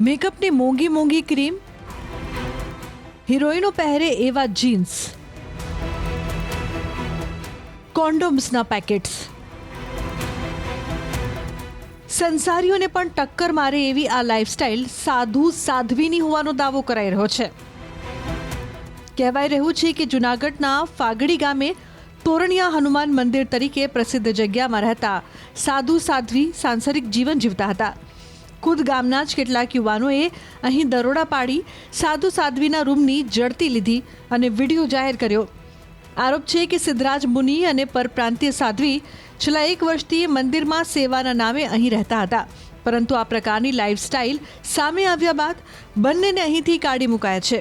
મેકઅપની મોંઘી મોંઘી ક્રીમ, હિરોઈનો પહેરે એવા જીન્સ, કોન્ડોમ્સના પેકેટ્સ. સંસારીઓને પણ ટક્કર મારે એવી આ લાઇફસ્ટાઇલ સાધુ સાધ્વીની હોવાનો દાવો કરાઈ રહ્યો છે. કહેવાય રહ્યું છે કે જૂનાગઢના ફાગડી ગામે તોરણિયા હનુમાન મંદિર તરીકે પ્રસિદ્ધ જગ્યામાં રહેતા સાધુ સાધ્વી સાંસારિક જીવન જીવતા હતા. ખુદ ગામના જ કેટલાક યુવાનોએ અહીં દરોડા પાડી સાધુ સાધ્વીના રૂમની જડતી લીધી અને વીડિયો જાહેર કર્યો. આરોપ છે કે સિદ્ધરાજ મુનિ અને પરપ્રાંતીય સાધ્વી છેલ્લા એક વર્ષથી મંદિરમાં સેવાના નામે અહીં રહેતા હતા. પરંતુ આ પ્રકારની લાઇફસ્ટાઇલ સામે આવ્યા બાદ બંનેને અહીંથી કાઢી મુકાયા છે.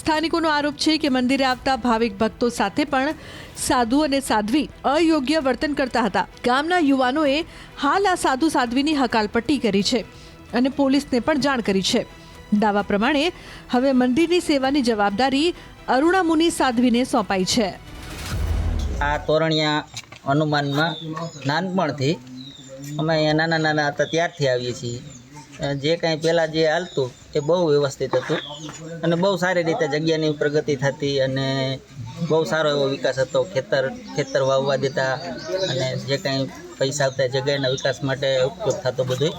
સ્થાનિકોનો આરોપ છે કે મંદિરે આવતા ભાવિક ભક્તો સાથે પણ સાધુ અને સાધ્વી અયોગ્ય વર્તન કરતા હતા. ગામના યુવાનોએ હાલ આ સાધુ સાધ્વીની હકાલપટ્ટી કરી છે અને પોલીસને પણ જાણ કરી છે. દાવા પ્રમાણે હવે મંદિરની સેવાની જવાબદારી અરુણા મુનિ સાધ્વીને સોંપાઈ છે. આ તોરણિયા હનુમાનમાં નાનપણથી અમે નાના નાના હતા ત્યારથી આવીએ છીએ. જે કાંઈ પહેલાં જે હાલતું, એ બહુ વ્યવસ્થિત હતું. અને બહુ સારી રીતે જગ્યાની પ્રગતિ થતી અને બહુ સારો એવો વિકાસ હતો. ખેતર ખેતર વાવવા દેતા અને જે કાંઈ પૈસા આવતા જગ્યાના વિકાસ માટે ઉપયોગ થતો બધું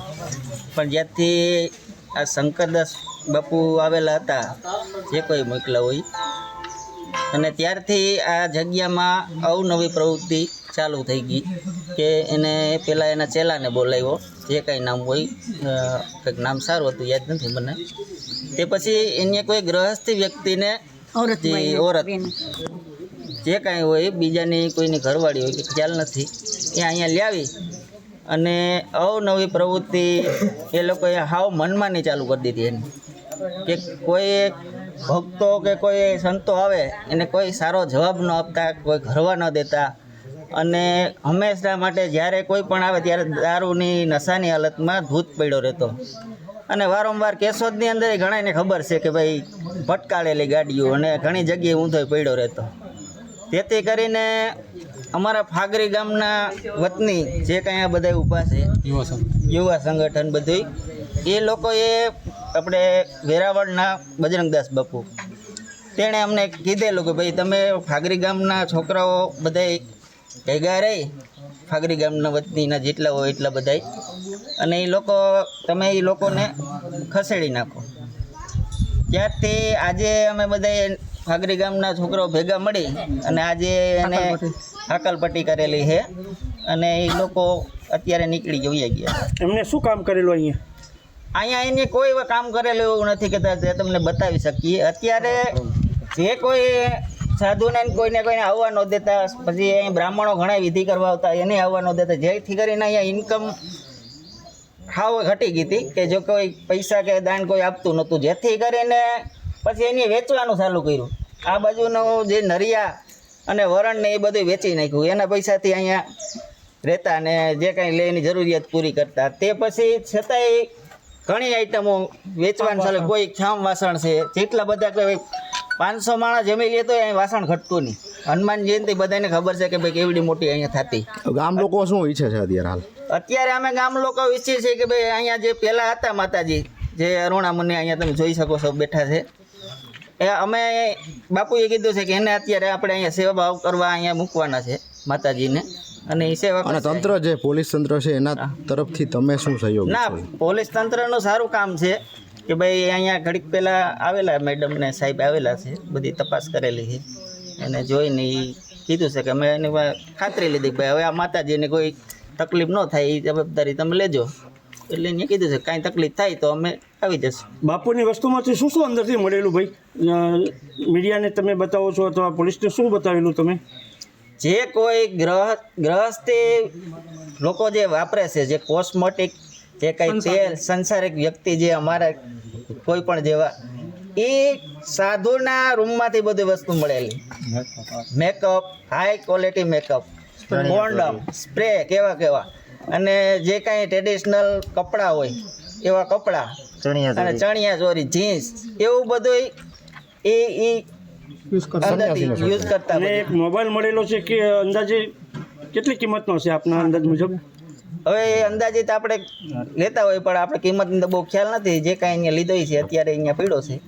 પણ જ્યારથી આ શંકરદાસ બાપુ આવેલા હતા, જે કોઈ મોકલા હોય. અને ત્યારથી આ જગ્યામાં અવનવી પ્રવૃત્તિ ચાલુ થઈ ગઈ કે એને પહેલાં એના ચેલાને બોલાવ્યો. જે કાંઈ નામ હોય કંઈક નામ સારું હતું યાદ નથી મને. તે પછી એને કોઈ ગ્રહસ્થી વ્યક્તિને જે ઓરત જે કાંઈ હોય બીજાની કોઈની ઘરવાળી હોય કે ખ્યાલ નથી એ અહીંયા લાવી અને અવનવી પ્રવૃત્તિ એ લોકોએ હાવ મનમાની ચાલુ કરી દીધી એની. કે કોઈ ભક્તો કે કોઈ સંતો આવે એને કોઈ સારો જવાબ ન આપતા કોઈ ઘરવા ન દેતા અને હંમેશા માટે જ્યારે કોઈ પણ આવે ત્યારે દારૂની નશાની હાલતમાં ધૂત પડ્યો રહેતો. અને વારંવાર કેશોદની અંદર ઘણાને ખબર છે કે ભાઈ ભટકાળેલી ગાડીઓ અને ઘણી જગ્યાએ ઊંધો પડ્યો રહેતો. તેથી કરીને અમારા ફાગરી ગામના વતની જે કાંઈ આ બધા ઊભા છે યુવા સંગઠન. બધું એ લોકોએ આપણે વેરાવળના બજરંગદાસ બાપુ. તેણે અમને કીધેલું કે ભાઈ તમે ફાગરી ગામના છોકરાઓ બધાય ભેગા રહી ફાગરી ગામના વતનીના જેટલા હોય એટલા બધાય. અને એ લોકો તમે એ લોકોને ખસેડી નાખો. ત્યારથી આજે અમે બધા ફાગરી ગામના છોકરાઓ ભેગા મળી અને આજે એને હાકલપટ્ટી કરેલી છે અને એ લોકો અત્યારે નીકળી જોઈએ ગયા. એમને શું કામ કરેલું અહીંયા? અહીંયા એને કોઈ એવા કામ કરેલું એવું નથી કે તમને બતાવી શકીએ. અત્યારે જે કોઈ સાધુને કોઈને કોઈને આવવા ન દેતા. પછી અહીં બ્રાહ્મણો ઘણા વિધિ કરવા આવતા એને આવવા ન દેતા. જેથી કરીને અહીંયા ઇન્કમ હાવ ઘટી ગઈ હતી કે જો કોઈ પૈસા કે દાન કોઈ આપતું નહોતું. જેથી કરીને પછી એને વેચવાનું ચાલુ કર્યું. આ બાજુનું જે નરિયા અને વરણ ને એ બધું વેચી નાખ્યું. એના પૈસાથી અહીંયા રહેતા અને જે કાંઈ લેવાની જરૂરિયાત પૂરી કરતા. તે પછી છતાંય ઘણી આઈટમો વેચવાનું ચાલે. કોઈ ખામ વાસણ છે જેટલા બધા કોઈ પાંચસો માણસ જમી લે તો અહીં વાસણ ઘટતું નહીં. હનુમાન જયંતિ બધાને ખબર છે કે ભાઈ કેવડી મોટી અહીંયા થતી. ગામ લોકો શું ઈચ્છે છે અત્યારે હાલ? અત્યારે અમે ગામ લોકો ઈચ્છીએ છીએ કે ભાઈ અહીંયા જે પહેલાં હતા માતાજી જે અરુણા મુનિ અહીંયા તમે જોઈ શકો છો બેઠા છે. એ અમે બાપુએ કીધું છે કે એને અત્યારે આપણે અહીંયા સેવા ભાવ કરવા અહીંયા મૂકવાના છે માતાજીને. અને એ સેવા અને તંત્ર જે પોલીસ તંત્ર છે એના તરફથી તમે શું સહયોગ ના પોલીસ તંત્રનું સારું કામ છે. કે ભાઈ અહીંયા ઘડીક પહેલાં આવેલા મેડમ ને સાહેબ આવેલા છે બધી તપાસ કરેલી છે. એને જોઈને એ કીધું છે કે અમે એની ખાતરી લીધી ભાઈ હવે આ માતાજીને કોઈ તકલીફ ન થાય એ જવાબદારી તમે લેજો. એટલે એને કીધું છે કાંઈ તકલીફ થાય તો અમે આવી જશું. બાપુની વસ્તુમાંથી શું શું અંદરથી મળેલું ભાઈ? મીડિયાને તમે બતાવો છો અથવા પોલીસને શું બતાવેલું તમે? જે કોઈ ગ્રહ ગ્રહસ્થી લોકો જે વાપરે છે જે કોસ્મેટિક જે કંઈ તેલ સંસારિક વ્યક્તિ જે અમારા કોઈ પણ જેવા એ સાધુના રૂમમાંથી બધી વસ્તુ મળેલી. Makeup high quality makeup condom spray કેવા કેવા. અને જે કાંઈ ટ્રેડિશનલ કપડાં હોય એવા કપડાં. અને ચણિયા ચોરી જીન્સ એવું બધું એ એ યુઝ કરતા એક મોબાઈલ મળેલો છે કે અંદાજે કેટલી કિંમતનો છે આપના અંદાજ મુજબ? હવે એ અંદાજિત આપણે લેતા હોય, પણ આપણે કિંમતની બહુ ખ્યાલ નથી. જે કાંઈ અહીંયા લીધો છે, અત્યારે અહીંયા પીડ્યો છે.